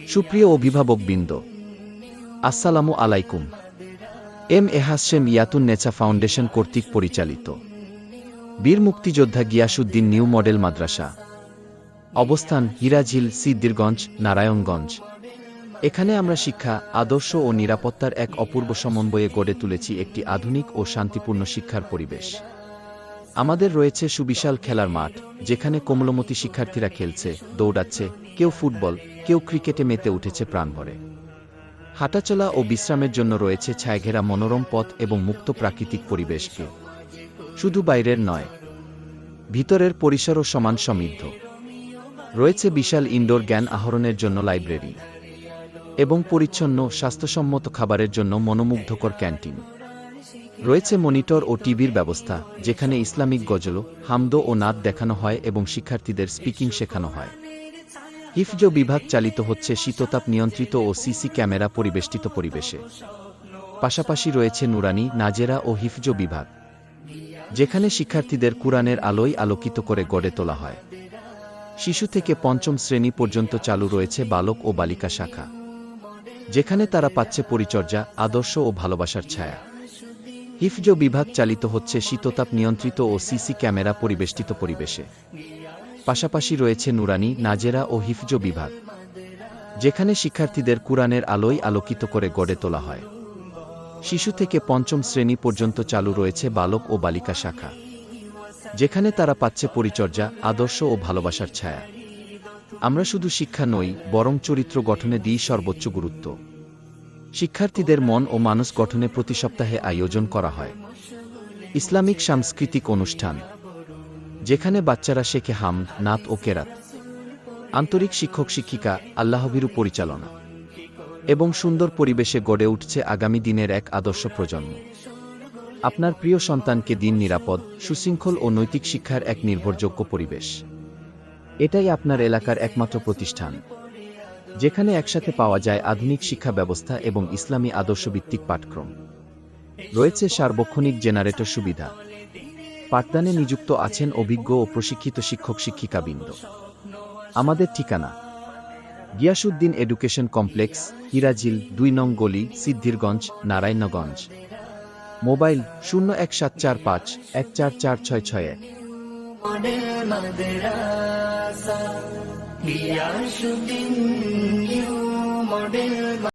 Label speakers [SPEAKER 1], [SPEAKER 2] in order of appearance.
[SPEAKER 1] সুপ্রিয় অভিভাবক বৃন্দ আসসালামু আলাইকুম। এম এ হাসেম ইয়াতুন নেচা ফাউন্ডেশন কর্তৃক পরিচালিত। বীর মুক্তিযোদ্ধা গিয়াসুদ্দিন নিউ মডেল মাদ্রাসা। অবস্থান হিরাঝিল সিদ্দিরগঞ্জ নারায়ণগঞ্জ। এখানে আমরা শিক্ষা, আদর্শ ও নিরাপত্তার এক অপূর্ব সমন্বয়ে গড়ে তুলেছি একটি আধুনিক ও শান্তিপূর্ণ শিক্ষার পরিবেশ। আমাদের রয়েছে সুবিশাল খেলার মাঠ, যেখানে কোমলমতি শিক্ষার্থীরা খেলছে, দৌড়াচ্ছে, কেউ ফুটবল, কেউ ক্রিকেটে মেতে উঠেছে প্রাণভরে। হাঁটাচলা ও বিশ্রামের জন্য রয়েছে ছায়াঘেরা মনোরম পথ এবং মুক্ত প্রাকৃতিক পরিবেশকে। শুধু বাইরের নয়, ভিতরের পরিসরও সমান সমৃদ্ধ। রয়েছে বিশাল ইনডোর জ্ঞান আহরণের জন্য লাইব্রেরি এবং পরিচ্ছন্ন, স্বাস্থ্যসম্মত খাবারের জন্য মনোমুগ্ধকর ক্যান্টিন। রয়েছে মনিটর ও টিভির ব্যবস্থা, যেখানে ইসলামিক গজল, হামদ ও নাদ দেখানো হয় এবং শিক্ষার্থীদের স্পিকিং শেখানো হয়। হিফজ বিভাগ চালিত হচ্ছে শীততাপ নিয়ন্ত্রিত ও সিসি ক্যামেরা পরিবেষ্টিত পরিবেশে। পাশাপাশি রয়েছে নুরানি, নাজেরা ও হিফজ বিভাগ, যেখানে শিক্ষার্থীদের কুরআনের আলোয় আলোকিত করে গড়ে তোলা হয়। শিশু থেকে পঞ্চম শ্রেণি পর্যন্ত চালু রয়েছে বালক ও বালিকা শাখা, যেখানে তারা পাচ্ছে পরিচর্যা, আদর্শ ও ভালোবাসার ছায়া। হিফজ বিভাগ চালিত হচ্ছে শীততাপ নিয়ন্ত্রিত ও সিসি ক্যামেরা পরিবেষ্টিত পরিবেশে। পাশাপাশি রয়েছে নুরানি, নাজেরা ও হিফজ বিভাগ, যেখানে শিক্ষার্থীদের কুরআনের আলোয় আলোকিত করে গড়ে তোলা হয়। শিশু থেকে পঞ্চম শ্রেণি পর্যন্ত চালু রয়েছে বালক ও বালিকা শাখা, যেখানে তারা পাচ্ছে পরিচর্যা, আদর্শ ও ভালোবাসার ছায়া। আমরা শুধু শিক্ষা নই, বরং চরিত্র গঠনে দিই সর্বোচ্চ গুরুত্ব। শিক্ষার্থীদের মন ও মানস গঠনে প্রতি সপ্তাহে আয়োজন করা হয়। ইসলামিক সাংস্কৃতিক অনুষ্ঠান, যেখানে বাচ্চারা শেখে হাম, নাত ও কেরাত। আন্তরিক শিক্ষক শিক্ষিকা, আল্লাহবিরু পরিচালনা। এবং সুন্দর পরিবেশে গড়ে উঠছে আগামী দিনের এক আদর্শ প্রজন্ম। আপনার প্রিয় সন্তানকে দিন নিরাপদ, সুশৃঙ্খল ও নৈতিক শিক্ষার এক নির্ভরযোগ্য পরিবেশ। এটাই আপনার এলাকার একমাত্র প্রতিষ্ঠান। যেখানে একসাথে পাওয়া যায় আধুনিক শিক্ষা ব্যবস্থা এবং ইসলামী আদর্শভিত্তিক পাঠক্রম। রয়েছে সার্বক্ষণিক জেনারেটর সুবিধা। পাঠদানে নিযুক্ত আছেন অভিজ্ঞ ও প্রশিক্ষিত শিক্ষক শিক্ষিকাবৃন্দ। আমাদের ঠিকানা। গিয়াসুদ্দিন এডুকেশন কমপ্লেক্স হিরাজিল দুই নং গলি, সিদ্ধিরগঞ্জ, নারায়ণগঞ্জ। মোবাইল শূন্য এক সাত চার পাঁচ এক চার চার ছয় ছয় এক।
[SPEAKER 2] Giasuddin new model